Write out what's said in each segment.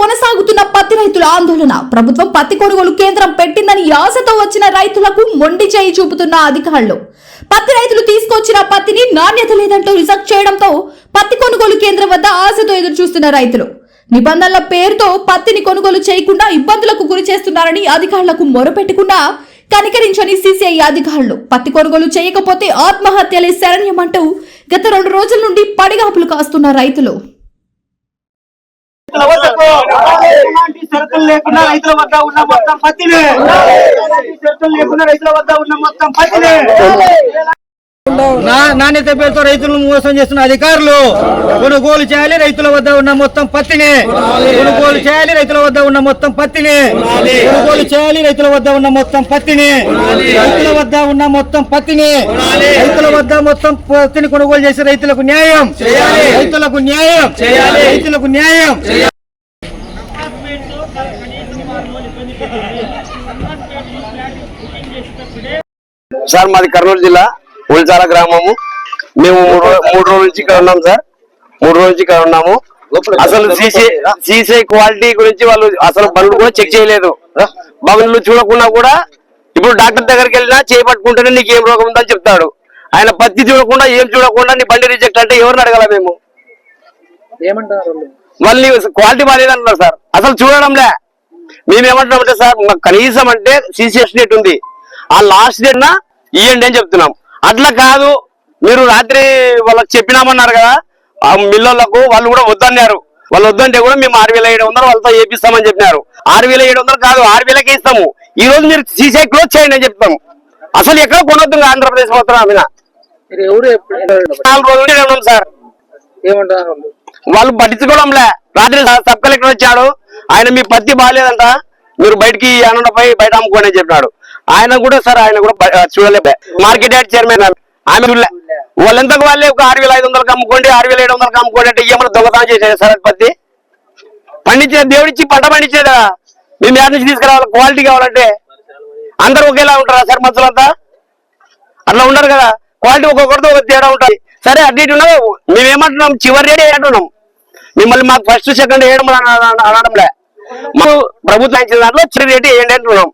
కొనసాగుతున్న పత్తి రైతుల ఆందోళన. ప్రభుత్వం పత్తి కొనుగోలు కేంద్రం పెట్టిందని ఆశతో వచ్చిన రైతులకు మొండి చేయి చూపుతున్న అధికారులు. పత్తి రైతులు తీసుకొచ్చిన పత్తిని నాణ్యత లేదంటూ రిజెక్ట్ చేయడంతో పత్తి కొనుగోలు కేంద్రం వద్ద ఆశతో ఎదురు చూస్తున్న రైతులు. నిబంధనల పేరుతో పత్తిని కొనుగోలు చేయకుండా ఇబ్బందులకు గురి చేస్తున్నారని అధికారులకు మొరపెట్టుకున్నా కనికరించని సీసీఐ అధికారులు. పత్తి కొనుగోలు చేయకపోతే ఆత్మహత్యలే శరణ్యమంటూ గత రెండు రోజుల నుండి పడిగాపులు కాస్తున్న రైతులు. వద్దకు ఎలాంటి షరతులు లేకుండా రైతుల వద్ద ఉన్న మొత్తం పత్తిని. ఎలాంటి షరతులు లేకుండా రైతుల వద్ద ఉన్న మొత్తం పత్తిని. నాణ్యత పేరుతో రైతులను మోసం చేస్తున్న అధికారులు కొనుగోలు చేయాలి రైతుల వద్ద ఉన్న మొత్తం పత్తిని. కొనుగోలు చేయాలి రైతుల వద్ద ఉన్న మొత్తం పత్తిని. కొనుగోలు చేయాలి రైతుల వద్ద ఉన్న మొత్తం పత్తిని. రైతుల వద్ద ఉన్న మొత్తం పత్తిని. రైతుల వద్ద మొత్తం పత్తిని కొనుగోలు చేసి రైతులకు న్యాయం. రైతులకు న్యాయం. రైతులకు న్యాయం. సార్ మాది కర్నూలు జిల్లా. ఉల్చాల గ్రామము. మేము మూడు రోజుల నుంచి ఇక్కడ ఉన్నాం సార్. మూడు రోజుల నుంచి ఇక్కడ ఉన్నాము. అసలు సీసీ సీసీ క్వాలిటీ గురించి వాళ్ళు అసలు బండ్లు కూడా చెక్ చేయలేదు. బండ్లు చూడకుండా కూడా ఇప్పుడు డాక్టర్ దగ్గరికి వెళ్ళినా చేపట్టుకుంటేనే నీకు ఏం రోగం ఉందని చెప్తాడు. ఆయన పత్తి చూడకుండా ఏం చూడకుండా నీ బండి రిజెక్ట్ అంటే ఎవరిని అడగాల మేము? మళ్ళీ క్వాలిటీ బాగాలేదన్నారు సార్. అసలు చూడడంలే. మేమేమంటున్నామంటే సార్ మాకు కనీసం అంటే సీసీఎస్ డేట్ ఉంది. ఆ లాస్ట్ డేట్ నా ఇవ్వండి అని చెప్తున్నాం. అట్లా కాదు. మీరు రాత్రి వాళ్ళకి చెప్పినామన్నారు కదా ఆ మిల్లులకు వాళ్ళు కూడా వద్దన్నారు. వాళ్ళు వద్దంటే కూడా మేము ఆరు వేల ఏడు వందలు వాళ్ళతో వేపిస్తామని చెప్పినారు. ఆరు వేల ఏడు వందలు కాదు ఆరు వేలకే ఇస్తాము. ఈ రోజు మీరు సీసీ క్లోజ్ చేయండి అని చెప్తాం అసలు ఎక్కడ కొనొద్దు ఆంధ్రప్రదేశ్ మొత్తం ఎవరు నాలుగు రోజులు ఉన్నాం సార్. ఏమంటారు? వాళ్ళు పట్టించుకోవడంలే. రాత్రి సబ్ కలెక్టర్ వచ్చాడు. ఆయన మీ పత్తి బాగాలేదంట. మీరు బయటికి అనంతపై బయట అమ్ముకోండి అని చెప్పినాడు. ఆయన కూడా సార్ ఆయన కూడా చూడలే మార్కెట్ యార్డ్ చైర్మన్ ఆమె చూడలే. వాళ్ళెంతకు వాళ్ళే ఒక ఆరు వేల ఐదు వందలకు అమ్ముకోండి ఆరు వేల ఏడు వందలకు అమ్ముకోండి అంటే ఏమన్నా దొంగతనం చేసేది సార్ పత్తి? పండించే దేవుడిచ్చి పంట పండించేదా? మేము యాడ్ నుంచి తీసుకురావాలి క్వాలిటీ కావాలంటే. అందరూ ఒకేలా ఉంటారా సార్ మనుషులంతా? అట్లా ఉండరు కదా. క్వాలిటీ ఒక్కొక్కరితో ఒక తేడా ఉంటుంది. సరే అటు ఇటు ఉన్నది మేమేమంటున్నాం? చివరి రేట్ అంటున్నాం. మిమ్మల్ని మాకు ఫస్ట్ సెకండ్ వేయడం అనడంలే. మాకు ప్రభుత్వం ఇచ్చిన దాంట్లో చివరి రేటు వేయండి అంటున్నాం.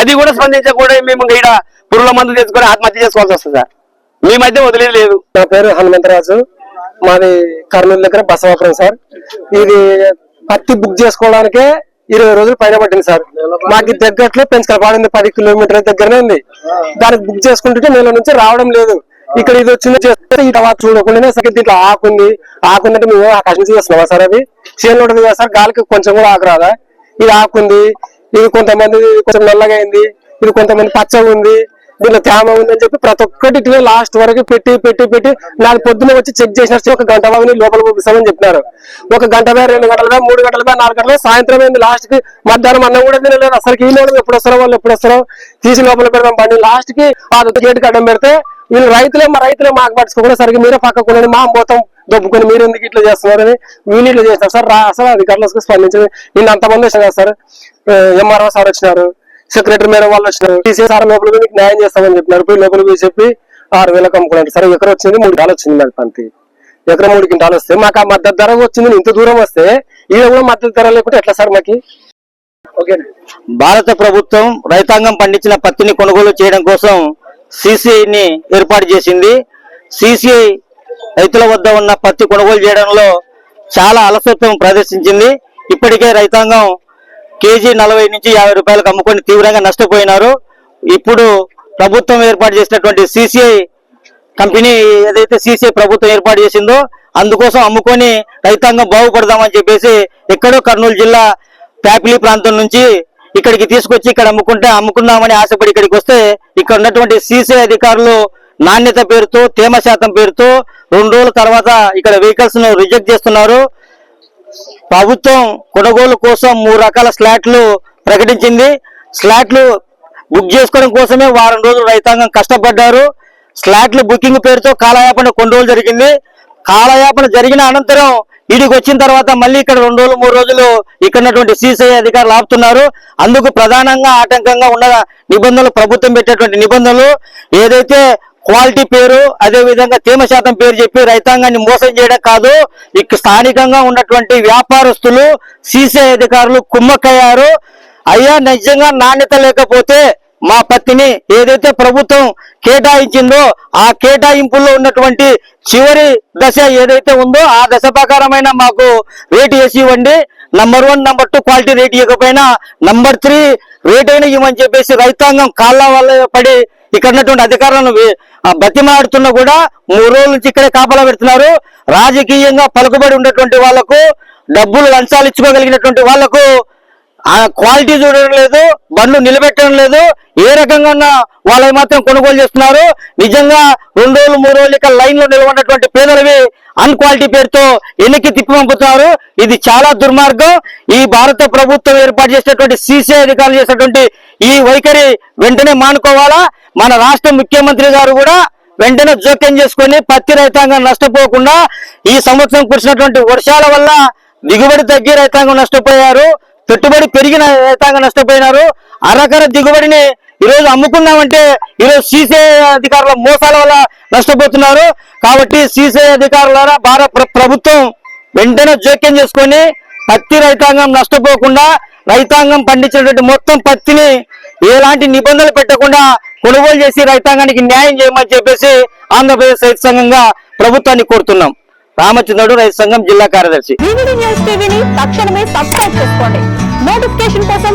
అది కూడా స్పందించకుండా మేము ఇక్కడ పురుగుల మందు తెచ్చుకొని ఆత్మహత్య చేసుకోవాల్సి వస్తుంది సార్. మేమైతే వదిలేదు లేదు. నా పేరు హనుమంతరాజు. మాది కర్నూలు దగ్గర బసవాపురం సార్. ఇది పత్తి బుక్ చేసుకోవడానికే ఇరవై రోజులు పైన పట్టింది సార్. మాకు దగ్గరలో పెంచుకలపాడింది పది కిలోమీటర్ల దగ్గరనే ఉంది. దానికి బుక్ చేసుకుంటుంటే నెల నుంచి రావడం లేదు. ఇక్కడ ఇది వచ్చింది చేస్తే ఈ తర్వాత చూడకుండానే సరే దీంట్లో ఆకుంది ఆకుందంటే మేము ఆకాశం నుంచి సార్ అది చేను ఉంటుంది కదా సార్ గాలికి కొంచెం కూడా ఆకు రాదా? ఇది ఆకుంది ఇది కొంతమంది కొంచెం నల్లగా అయింది ఇది కొంతమంది పచ్చగా ఉంది దీంట్లో తేమ ఉంది అని చెప్పి ప్రతి ఒక్కటి ఇట్లా లాస్ట్ వరకు పెట్టి పెట్టి పెట్టి నాకు పొద్దున వచ్చి చెక్ చేసినట్టు ఒక గంట బాగుని లోపల పంపిస్తామని చెప్పినారు. ఒక గంట మీద రెండు గంటల బే మూడు గంటల బే నాలుగు గంటల సాయంత్రం అయింది లాస్ట్కి. మధ్యాహ్నం అన్నం కూడా తినలేదు. అసలు ఈ లోపల ఎప్పుడు వస్తారో వాళ్ళు ఎప్పుడు వస్తారో తీసి లోపల పెడదాం బండి. లాస్ట్కి ఆ గేటు కడ్డం పెడితే వీళ్ళు రైతులే మా రైతులే మాకు పట్టుకోకుండా సరిగ్గా మీరే పక్కకుండా మా మొత్తం దొబ్బుకొని మీరు ఎందుకు ఇట్లా చేస్తున్నారని మీరు ఇట్లా చేస్తారు. సార్ రా అసలు అధికారులకు స్పందించి నిన్న అంతమంది వచ్చినారు కదా సార్. ఎంఆర్ఓ సార్ వచ్చినారు. సెక్రటరీ మేడం వాళ్ళు వచ్చినారు. టీసీ సార్ లోపల మీకు న్యాయం చేస్తామని చెప్పినారు. పోయి లోపల పోయి చెప్పి ఆరు వేలకు అమ్ముకున్నారు. సరే ఎక్కడ వచ్చింది మూడు డాలు వచ్చింది మరి పంతి ఎకరం మూడు క్వింటాలు వస్తే మాకు ఆ మద్దతు ధర వచ్చింది ఇంత దూరం వస్తే ఇది కూడా మద్దతు ధర లేకుంటే ఎట్లా సార్ మాకి? భారత ప్రభుత్వం రైతాంగం పండించిన పత్తిని కొనుగోలు చేయడం కోసం సిసిఐని ఏర్పాటు చేసింది. సిసిఐ రైతుల వద్ద ఉన్న పత్తి కొనుగోలు చేయడంలో చాలా అలసత్వం ప్రదర్శించింది. ఇప్పటికే రైతాంగం కేజీ నలభై నుంచి యాభై రూపాయలకు అమ్ముకొని తీవ్రంగా నష్టపోయినారు. ఇప్పుడు ప్రభుత్వం ఏర్పాటు చేసినటువంటి సిసిఐ కంపెనీ ఏదైతే సిసిఐ ప్రభుత్వం ఏర్పాటు చేసిందో అందుకోసం అమ్ముకొని రైతాంగం బాగుపడదామని చెప్పేసి ఎక్కడో కర్నూలు జిల్లా ప్యాపిలి ప్రాంతం నుంచి ఇక్కడికి తీసుకొచ్చి ఇక్కడ అమ్ముకుంటే అమ్ముకుందామని ఆశపడి ఇక్కడికి వస్తే ఇక్కడ ఉన్నటువంటి సిసిఐ అధికారులు నాణ్యత పేరుతో తేమ శాతం పేరుతో రెండు రోజుల తర్వాత ఇక్కడ వెహికల్స్ను రిజెక్ట్ చేస్తున్నారు. ప్రభుత్వం కొనుగోలు కోసం మూడు రకాల స్లాట్లు ప్రకటించింది. స్లాట్లు బుక్ చేసుకోవడం కోసమే వారం రోజులు రైతాంగం కష్టపడ్డారు. స్లాట్లు బుకింగ్ పేరుతో కాలయాపన కొనుగోలు జరిగింది. కాలయాపన జరిగిన అనంతరం వీడికి వచ్చిన తర్వాత మళ్ళీ ఇక్కడ రెండు రోజులు మూడు రోజులు ఇక్కడ ఉన్నటువంటి సిసిఐ అధికారులు ఆపుతున్నారు. అందుకు ప్రధానంగా ఆటంకంగా ఉన్న నిబంధనలు ప్రభుత్వం పెట్టేటువంటి నిబంధనలు ఏదైతే క్వాలిటీ పేరు అదే విధంగా తేమ శాతం పేరు చెప్పి రైతాంగాన్ని మోసం చేయడం కాదు. ఇక స్థానికంగా ఉన్నటువంటి వ్యాపారస్తులు సీసీ అధికారులు కుమ్మక్కయ్యారు. అయ్యా నిజంగా నాణ్యత లేకపోతే మా పత్తిని ఏదైతే ప్రభుత్వం కేటాయించిందో ఆ కేటాయింపుల్లో ఉన్నటువంటి చివరి దశ ఏదైతే ఉందో ఆ దశ ప్రకారమైన మాకు రేట్ వేసి ఇవ్వండి. Number one number two quality rate ఇవ్వకపోయినా నంబర్ త్రీ రేట్ అయినా ఇవ్వమని చెప్పేసి రైతాంగం కాళ్ళ వల్ల పడి ఇక్కడ ఉన్నటువంటి అధికారులను వే- బతిమాడుతున్నా కూడా మూడు రోజుల నుంచి ఇక్కడే కాపలా పెడుతున్నారు. రాజకీయంగా పలుకుబడి ఉన్నటువంటి వాళ్ళకు డబ్బులు లంచాలు ఇచ్చుకోగలిగినటువంటి వాళ్ళకు ఆ క్వాలిటీ చూడడం లేదు బండ్లు నిలబెట్టడం లేదు. ఏ రకంగా ఉన్న వాళ్ళవి మాత్రం కొనుగోలు చేస్తున్నారు. నిజంగా రెండు రోజులు మూడు రోజులు ఇక్కడ లైన్లో నిలబడినటువంటి పేదలవి అన్ క్వాలిటీ పేరుతో ఎన్నికి తిప్పి పంపుతున్నారు ఇది చాలా దుర్మార్గం. ఈ భారత ప్రభుత్వం ఏర్పాటు చేసినటువంటి సీసీ అధికారులు చేసినటువంటి ఈ వైఖరి వెంటనే మానుకోవాలా? మన రాష్ట్ర ముఖ్యమంత్రి గారు కూడా వెంటనే జోక్యం చేసుకొని పత్తి రైతాంగం నష్టపోకుండా ఈ సంవత్సరం కురిసినటువంటి వర్షాల వల్ల దిగుబడి తగ్గి రైతాంగం నష్టపోయారు. పెట్టుబడి పెరిగిన రైతాంగం నష్టపోయినారు. అరకర దిగుబడిని ఈరోజు అమ్ముకున్నామంటే ఈరోజు సిసిఐ అధికారుల మోసాల వల్ల నష్టపోతున్నారు. కాబట్టి సీసీ అధికారుల భారత ప్రభుత్వం వెంటనే జోక్యం చేసుకొని పత్తి రైతాంగం నష్టపోకుండా రైతాంగం పండించినటువంటి మొత్తం పత్తిని ఎలాంటి నిబంధనలు పెట్టకుండా కొనుగోలు చేసి రైతాంగానికి న్యాయం చేయమని చెప్పేసి ఆంధ్రప్రదేశ్ రైతు సంఘంగా ప్రభుత్వాన్ని కోరుతున్నాం. రామచంద్రుడు రైతు సంఘం జిల్లా కార్యదర్శి. తక్షణమే సబ్స్క్రైబ్ చేసుకోండి. నోటిఫికేషన్ కోసం